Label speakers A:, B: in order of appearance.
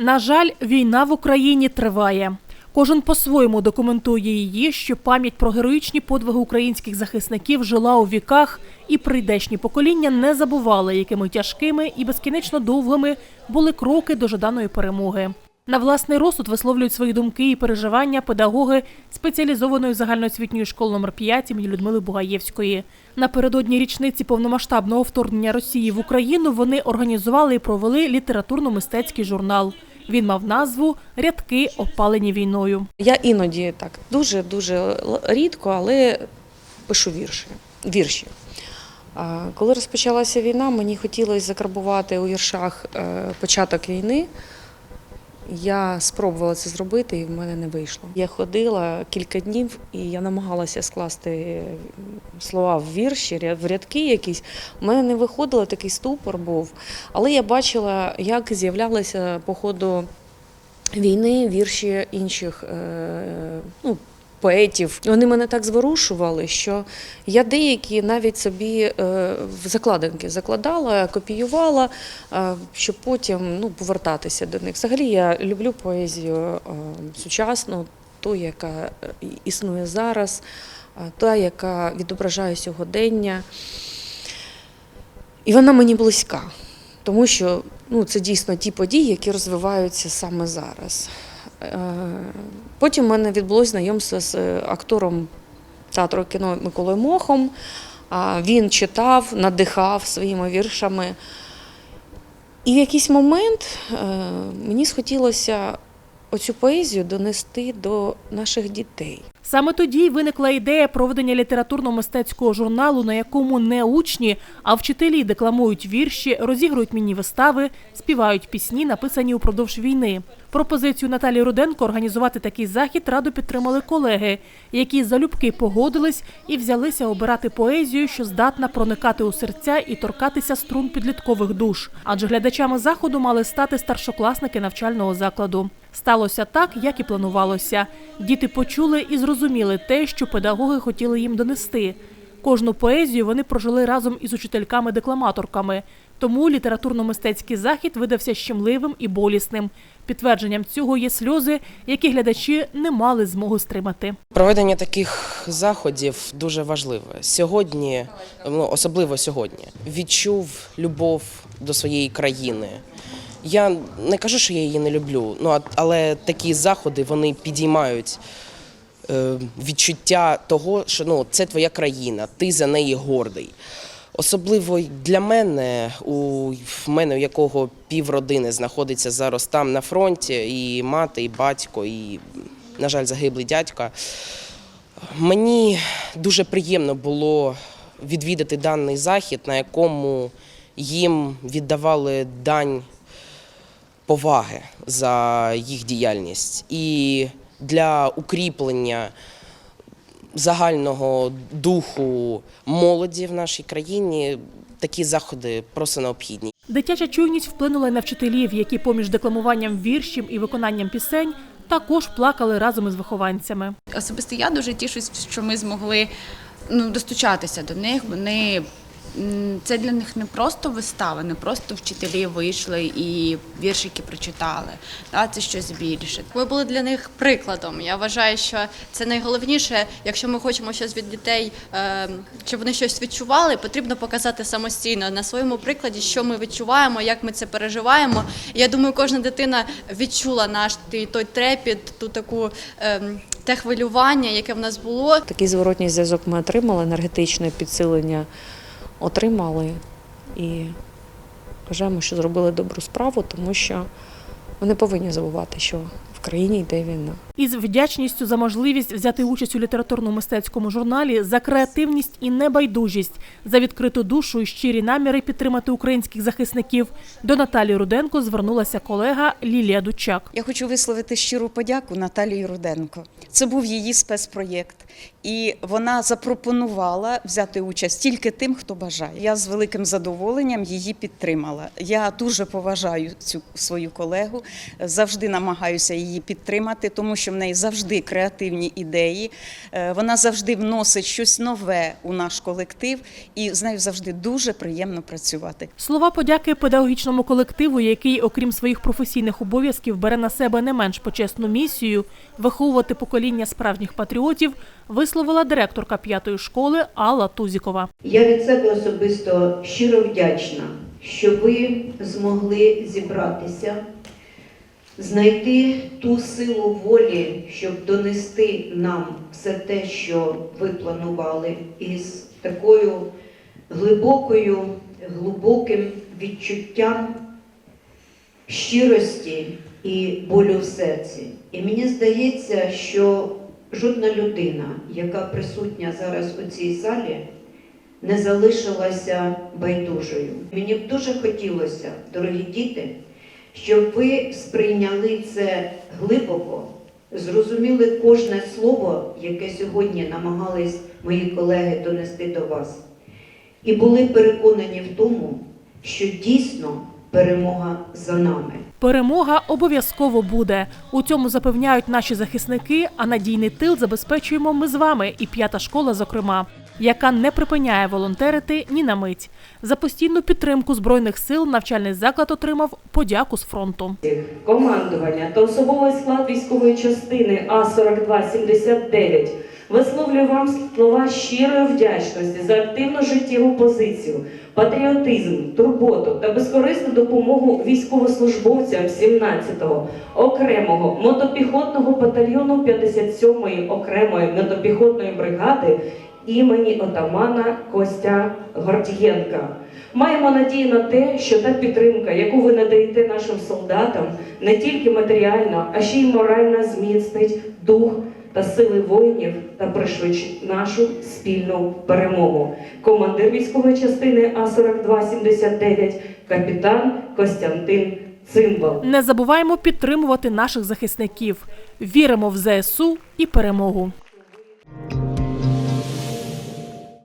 A: На жаль, війна в Україні триває. Кожен по-своєму документує її, що пам'ять про героїчні подвиги українських захисників жила у віках, і прийдешні покоління не забували, якими тяжкими і безкінечно довгими були кроки до жаданої перемоги. На власний розсуд висловлюють свої думки і переживання педагоги спеціалізованої загальноосвітньої школи номер 5 імені Людмили Бугаєвської. Напередодні річниці повномасштабного вторгнення Росії в Україну вони організували і провели літературно-мистецький журнал. Він мав назву Рядки опалені війною.
B: Я іноді так дуже дуже рідко, але пишу вірші. вірші. Коли розпочалася війна, мені хотілося закарбувати у віршах е, початок війни. Я спробувала це зробити, і в мене не вийшло. Я ходила кілька днів, і я намагалася скласти слова в вірші, в рядки якісь. У мене не виходило, такий ступор був. Але я бачила, як з'являлися по ходу війни вірші інших е, ну, поетів. Вони мене так зворушували, що я деякі навіть собі е, в закладинки закладала, копіювала, е, щоб потім ну, повертатися до них. Взагалі я люблю поезію е, сучасну, ту, яка існує зараз, та, яка відображає сьогодення. І вона мені близька, тому що ну, це дійсно ті події, які розвиваються саме зараз. Е, Потім в мене відбулося знайомство з е, актором театру кіно Миколою Мохом. Він читав, надихав своїми віршами. І в якийсь момент е, мені схотілося оцю поезію донести до наших дітей.
A: Саме тоді виникла ідея проведення літературно-мистецького журналу, на якому не учні, а вчителі декламують вірші, розігрують міні-вистави, співають пісні, написані упродовж війни. Пропозицію Наталії Руденко організувати такий захід радо підтримали колеги, які залюбки погодились і взялися обирати поезію, що здатна проникати у серця і торкатися струн підліткових душ. Адже глядачами заходу мали стати старшокласники навчального закладу. Сталося так, як і планувалося. Діти почули і зрозуміли те, що педагоги хотіли їм донести. Кожну поезію вони прожили разом із учительками-декламаторками. Тому літературно-мистецький захід видався щемливим і болісним. Підтвердженням цього є сльози, які глядачі не мали змоги стримати.
C: Проведення таких заходів дуже важливе. Сьогодні, ну особливо сьогодні, відчув любов до своєї країни. Я не кажу, що я її не люблю, ну але такі заходи вони підіймають е, відчуття того, що ну це твоя країна, ти за неї гордий. Особливо для мене, у мене, у якого півродини знаходиться зараз там на фронті, і мати, і батько, і, на жаль, загиблий дядька. Мені дуже приємно було відвідати даний захід, на якому їм віддавали дань поваги за їх діяльність. І для укріплення загального духу молоді в нашій країні такі заходи просто необхідні.
A: Дитяча чуйність вплинула на вчителів, які поміж декламуванням віршів і виконанням пісень також плакали разом із вихованцями.
D: Особисто я дуже тішусь, що ми змогли ну, достучатися до них. Вони це для них не просто вистава, не просто вчителі вийшли і віршики прочитали. Да, це щось більше.
E: Ми були для них прикладом. Я вважаю, що це найголовніше, якщо ми хочемо щось від дітей, е, щоб вони щось відчували, потрібно показати самостійно на своєму прикладі, що ми відчуваємо, як ми це переживаємо. І я думаю, кожна дитина відчула наш той, той трепіт, ту таку е, те хвилювання, яке в нас було.
B: Такий зворотній зв'язок ми отримали, енергетичне підсилення отримали і вважаємо, що зробили добру справу, тому що не повинні забувати, що в країні йде війна.
A: Із вдячністю за можливість взяти участь у літературно-мистецькому журналі, за креативність і небайдужість, за відкриту душу і щирі наміри підтримати українських захисників. До Наталії Руденко звернулася колега Лілія Дучак.
F: Я хочу висловити щиру подяку Наталії Руденко. Це був її спецпроєкт, і вона запропонувала взяти участь тільки тим, хто бажає. Я з великим задоволенням її підтримала. Я дуже поважаю цю свою колегу, завжди намагаюся її підтримати, тому що що в неї завжди креативні ідеї. Е, Вона завжди вносить щось нове у наш колектив, і з нею завжди дуже приємно працювати.
A: Слова подяки педагогічному колективу, який, окрім своїх професійних обов'язків, бере на себе не менш почесну місію виховувати покоління справжніх патріотів, висловила директорка п'ятої школи Алла Тузікова.
G: Я від себе особисто щиро вдячна, що ви змогли зібратися, знайти ту силу волі, щоб донести нам все те, що ви планували, із такою глибокою, глибоким відчуттям щирості і болю в серці. І мені здається, що жодна людина, яка присутня зараз у цій залі, не залишилася байдужою. Мені б дуже хотілося, дорогі діти, щоб ви сприйняли це глибоко, зрозуміли кожне слово, яке сьогодні намагались мої колеги донести до вас, і були переконані в тому, що дійсно перемога за нами.
A: Перемога обов'язково буде. У цьому запевняють наші захисники, а надійний тил забезпечуємо ми з вами і п'ята школа, зокрема, яка не припиняє волонтерити ні на мить. За постійну підтримку збройних сил навчальний заклад отримав подяку з фронту.
H: командування та особовий склад військової частини А-4279 висловлюю вам слова щирої вдячності за активну життєву позицію, патріотизм, турботу та безкорисну допомогу військовослужбовцям 17-го окремого мотопіхотного батальйону 57-ї окремої мотопіхотної бригади імені отамана Костя Гордієнка. Маємо надію на те, що та підтримка, яку ви надаєте нашим солдатам, не тільки матеріально, а ще й морально зміцнить дух та сили воїнів та пришвидшить нашу спільну перемогу. Командир військової частини А-4279, капітан Костянтин Цимбал.
A: Не забуваємо підтримувати наших захисників. Віримо в ЗСУ і перемогу.